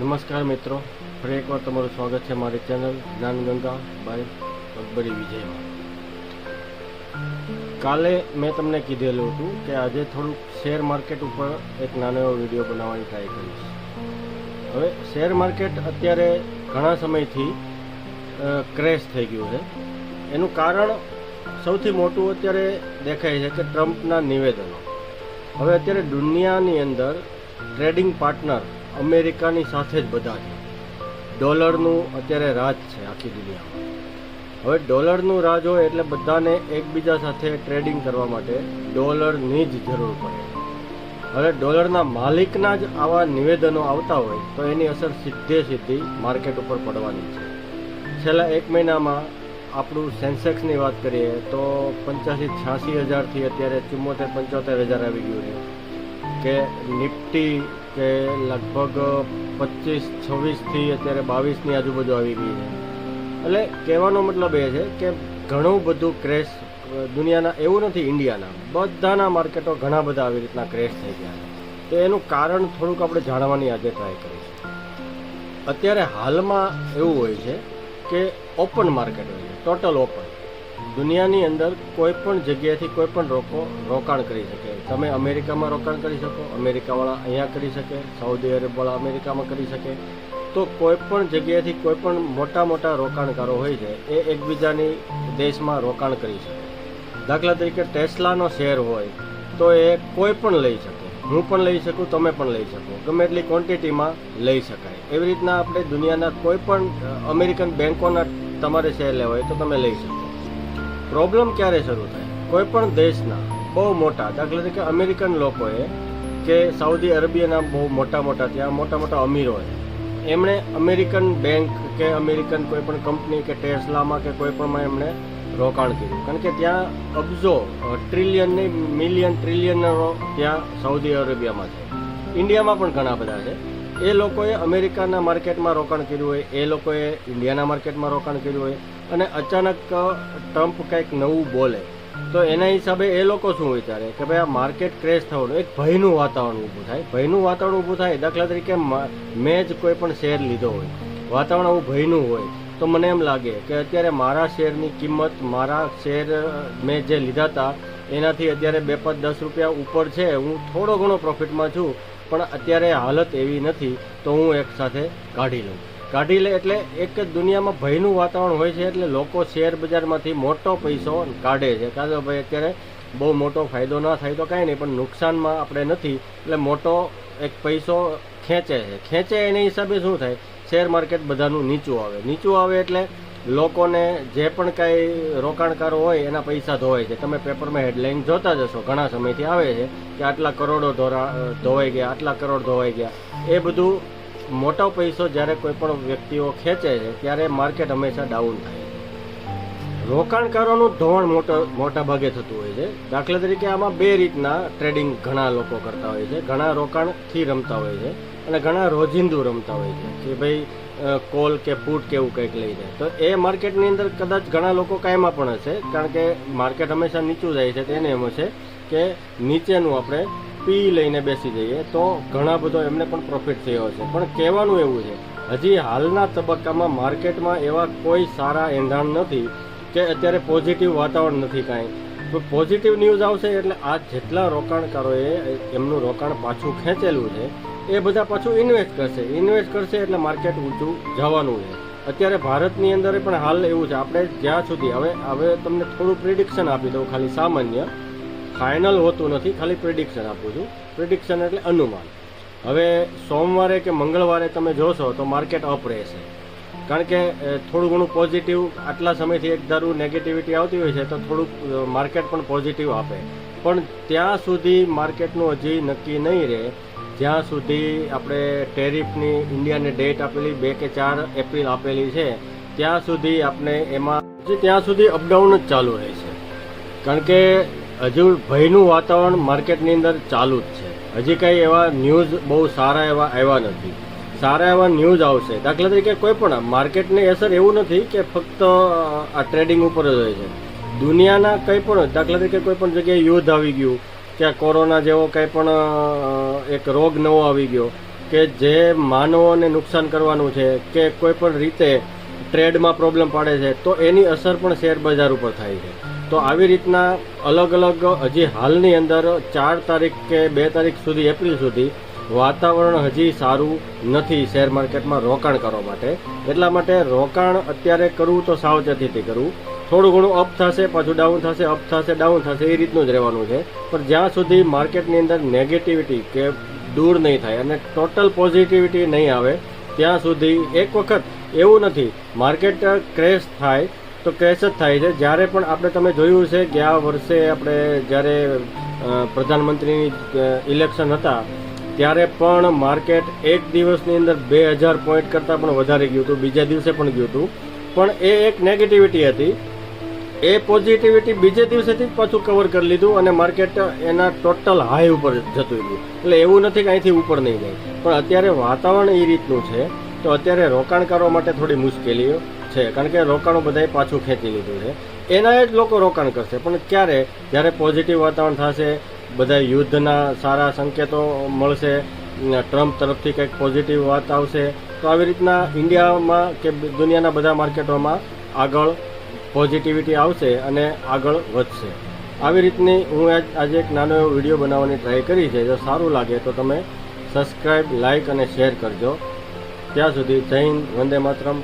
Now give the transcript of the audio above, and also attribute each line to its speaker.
Speaker 1: નમસ્કાર મિત્રો. ફરી એકવાર તમારું સ્વાગત છે મારી ચેનલ જ્ઞાનગંગા બાય અકબરી વિજયમાં. કાલે મેં તમને કીધેલું હતું કે આજે થોડુંક શેર માર્કેટ ઉપર એક નાનો એવો વીડિયો બનાવવાની ટ્રાય કરીશ. હવે શેર માર્કેટ અત્યારે ઘણા સમયથી ક્રેશ થઈ ગયું છે. એનું કારણ સૌથી મોટું અત્યારે દેખાય છે કે ટ્રમ્પના નિવેદનો. હવે અત્યારે દુનિયાની અંદર ટ્રેડિંગ પાર્ટનર અમેરિકાની સાથે જ બધા છે. ડોલરનું અત્યારે રાજ છે આખી દુનિયામાં. હવે ડોલરનું રાજ હોય એટલે બધાને એકબીજા સાથે ટ્રેડિંગ કરવા માટે ડોલરની જ જરૂર પડે. હવે ડોલરના માલિકના જ આવા નિવેદનો આવતા હોય તો એની અસર સીધે સીધી માર્કેટ ઉપર પડવાની છે. છેલ્લા એક મહિનામાં આપણું સેન્સેક્સની વાત કરીએ તો પંચ્યાસી છ્યાસી હજારથી અત્યારે ચુમ્મોતેર પંચોતેર હજાર આવી ગયું છે. કે નિફ્ટી કે લગભગ પચીસ છવ્વીસથી અત્યારે બાવીસની આજુબાજુ આવી ગઈ છે. એટલે કહેવાનો મતલબ એ છે કે ઘણું બધું ક્રેશ દુનિયાના એવું નથી, ઇન્ડિયાના, બધાના માર્કેટો ઘણા બધા આવી રીતના ક્રેશ થઈ ગયા છે. તો એનું કારણ થોડુંક આપણે જાણવાની આજે ટ્રાય કરીશું. અત્યારે હાલમાં એવું હોય છે કે ઓપન માર્કેટ હોય છે ટોટલ ઓપન દુનિયાની અંદર કોઈ પણ જગ્યાએથી કોઈ પણ રોકો, રોકાણ કરી શકે. તમે અમેરિકામાં રોકાણ કરી શકો, અમેરિકાવાળા અહીંયા કરી શકે, સાઉદી અરેબવાળા અમેરિકામાં કરી શકે. તો કોઈ પણ જગ્યાએથી કોઈ પણ મોટા મોટા રોકાણકારો હોય છે, એ એકબીજાની દેશમાં રોકાણ કરી શકે. દાખલા તરીકે ટેસ્લાનો શેર હોય, તો એ કોઈ પણ લઈ શકે. હું પણ લઈ શકું, તમે પણ લઈ શકો. ગમે એટલી ક્વોન્ટિટીમાં લઈ શકાય. એવી રીતના આપણે દુનિયાના કોઈ પણ અમેરિકન બેન્કોના તમારે શેર લેવા હોય તો તમે લઈ શકો. પ્રોબ્લેમ ક્યારે શરૂ થાય? કોઈ પણ દેશના બહુ મોટા. દાખલા તરીકે અમેરિકન લોકોએ કે સાઉદી અરેબિયાના બહુ મોટા મોટા ત્યાં મોટા મોટા અમીરોએ, એમણે અમેરિકન બેંક કે અમેરિકન કોઈ પણ કંપની કે ટેસ્લામાં કે કોઈ પણમાં એમણે રોકાણ કર્યું. કારણ કે ત્યાં અબજો ટ્રિલિયન નહીં મિલિયન ટ્રિલિયનરો ત્યાં સાઉદી અરેબિયામાં છે. ઇન્ડિયામાં પણ ઘણા બધા છે. એ લોકોએ અમેરિકાના માર્કેટમાં રોકાણ કર્યું હોય, એ લોકોએ ઇન્ડિયાના માર્કેટમાં રોકાણ કર્યું હોય અને અચાનક ટ્રમ્પ કંઈક નવું બોલે. તો એના હિસાબે એ લોકો શું વિચારે કે ભાઈ આ માર્કેટ ક્રેશ થવાનું, એક ભયનું વાતાવરણ ઊભું થાય. ભયનું વાતાવરણ ઊભું થાય, દાખલા તરીકે મેં જ કોઈ પણ શેર લીધો હોય, વાતાવરણ આવું ભયનું હોય, તો મને એમ લાગે કે અત્યારે મારા શેરની કિંમત, મારા શેર મેં જે લીધા હતા એનાથી અત્યારે બે પાંચ દસ રૂપિયા ઉપર છે. હું થોડો ઘણો પ્રોફિટમાં છું, પણ અત્યારે હાલત એવી નથી, તો હું એક સાથે કાઢી લઉં. કાઢી લે એટલે એક દુનિયામાં ભયનું વાતાવરણ હોય છે એટલે લોકો શેર બજારમાંથી મોટો પૈસો કાઢે છે. કાં તો ભાઈ અત્યારે બહુ મોટો ફાયદો ના થાય તો કાંઈ નહીં, પણ નુકસાનમાં આપણે નથી. એટલે મોટો એક પૈસો ખેંચે છે. ખેંચે એના હિસાબે શું થાય? શેર માર્કેટ બધાનું નીચું આવે. નીચું આવે એટલે લોકોને જે પણ કાંઈ રોકાણકારો હોય એના પૈસા ધોવાય છે. તમે પેપરમાં હેડલાઇન જોતા જશો ઘણા સમયથી આવે છે કે આટલા કરોડો ધોરા ધોવાઈ ગયા, આટલા કરોડ ધોવાઈ ગયા. એ બધું મોટો પૈસો જ્યારે કોઈ પણ વ્યક્તિઓ ખેંચે છે, ત્યારે માર્કેટ હંમેશા ડાઉન થાય રોકાણકારોનું ધોવાણ મોટો, મોટા ભાગે થતું હોય છે. દાખલા તરીકે આમાં બે રીતના ટ્રેડિંગ ઘણા લોકો કરતા હોય છે. ઘણા રોકાણથી રમતા હોય છે અને ઘણા રોજિંદુ રમતા હોય છે. કે ભાઈ કોલ કે ફૂટ કે એવું કંઈક લઈને તો એ માર્કેટની અંદર કદાચ ઘણા લોકો કાયમાં પણ હશે, કારણ કે માર્કેટ હંમેશા નીચું જાય છે. તેને એમ હશે કે નીચેનું આપણે પી લઈને બેસી જઈએ, તો ઘણા બધો એમને પણ પ્રોફિટ થયો હશે. પણ કહેવાનું એવું છે, હજી હાલના તબક્કામાં માર્કેટમાં એવા કોઈ સારા એંધાણ નથી કે અત્યારે પોઝિટિવ વાતાવરણ નથી કાંઈ. તો પોઝિટિવ ન્યૂઝ આવશે એટલે આ જેટલા રોકાણકારોએ એમનું રોકાણ પાછું ખેંચેલું છે, એ બધા પાછું ઇન્વેસ્ટ કરશે. ઇન્વેસ્ટ કરશે એટલે માર્કેટ ઊંચું જવાનું છે. અત્યારે ભારતની અંદર પણ હાલ એવું છે, આપણે જ્યાં સુધી, હવે હવે તમને થોડું પ્રિડિક્શન આપી દઉં, ખાલી સામાન્ય. ફાઇનલ હોતું નથી, ખાલી પ્રિડિક્શન આપું છું. પ્રિડિક્શન એટલે અનુમાન. હવે સોમવારે કે મંગળવારે તમે જોશો તો માર્કેટ અપ રહેશે. કારણ કે થોડું ઘણું પોઝિટિવ આટલા સમયથી એક ધારું નેગેટિવિટી આવતી હોય છે તો થોડુંક માર્કેટ પણ પોઝિટિવ આપે. પણ ત્યાં સુધી માર્કેટનું હજી નક્કી નહીં રહે. જ્યાં સુધી આપણે ટેરિફની ઇન્ડિયાને ડેટ આપેલી બે કે ચાર એપ્રિલ આપેલી છે, ત્યાં સુધી આપણે એમાં, ત્યાં સુધી અપડાઉન જ ચાલુ રહેશે કારણ કે હજુ ભયનું વાતાવરણ માર્કેટની અંદર ચાલુ જ છે. હજી કંઈ એવા ન્યૂઝ બહુ સારા એવા આવ્યા નથી. સારા એવા ન્યૂઝ આવશે. દાખલા તરીકે કોઈ પણ માર્કેટની અસર એવું નથી કે ફક્ત આ ટ્રેડિંગ ઉપર જ હોય છે. દુનિયાના કંઈ પણ દાખલા તરીકે કોઈ પણ જગ્યાએ યુદ્ધ આવી ગયું, કે કોરોના જેવો કંઈ પણ એક રોગ નવો આવી ગયો, કે જે માનવોને નુકસાન કરવાનું છે, કે કોઈ પણ રીતે ટ્રેડમાં પ્રોબ્લેમ પાડે છે, તો એની અસર પણ શેર બજાર ઉપર થાય છે. તો આવી રીતના અલગ અલગ હજી હાલની અંદર ચાર તારીખ કે બે તારીખ સુધી, એપ્રિલ સુધી વાતાવરણ હજી સારું નથી શેર માર્કેટમાં રોકાણ કરવા માટે. એટલા માટે રોકાણ અત્યારે કરવું તો સાવચેતીથી કરવું. થોડું ઘણું અપ થશે, પાછું ડાઉન થશે અપ થશે ડાઉન થશે, એ રીતનું જ રહેવાનું છે. પણ જ્યાં સુધી માર્કેટની અંદર નેગેટિવિટી કે દૂર નહીં થાય અને ટોટલ પોઝિટિવિટી નહીં આવે, ત્યાં સુધી એક વખત એવું નથી. માર્કેટ ક્રેશ થાય તો કેસ જ થાય છે. જ્યારે પણ આપણે તમે જોયું છે ગયા વર્ષે આપણે જ્યારે પ્રધાનમંત્રીની ઇલેક્શન હતા, ત્યારે પણ માર્કેટ એક દિવસની અંદર બે હજાર પોઈન્ટ કરતાં પણ વધારે ગયું હતું. બીજા દિવસે પણ ગયું હતું. પણ એ એક નેગેટિવિટી હતી. એ પોઝિટિવિટી બીજે દિવસેથી પાછું કવર કરી લીધું અને માર્કેટ એના ટોટલ હાઈ ઉપર જતું ગયું એટલે એવું નથી કે અહીંથી ઉપર નહીં જાય. પણ અત્યારે વાતાવરણ એ રીતનું છે. તો અત્યારે રોકાણકારો માટે થોડી મુશ્કેલીઓ. છે, કારણ કે રોકાણો બધાએ પાછું ખેંચી લીધું છે. એના જ લોકો રોકાણ કરશે, પણ ક્યારે? જ્યારે પોઝિટિવ વાતાવરણ થશે, બધા યુદ્ધના સારા સંકેતો મળશે ટ્રમ્પ તરફથી કંઈક પોઝિટિવ વાત આવશે, તો આવી રીતના ઇન્ડિયામાં કે દુનિયાના બધા માર્કેટોમાં આગળ પોઝિટિવિટી આવશે અને આગળ વધશે. આવી રીતની હું આજ, આજે એક નાનો એવો વીડિયો બનાવવાની ટ્રાય કરી છે. જો સારું લાગે તો તમે સબસ્ક્રાઈબ લાઇક અને શેર કરજો. ત્યાં સુધી જય હિન્દ, વંદે માતરમ.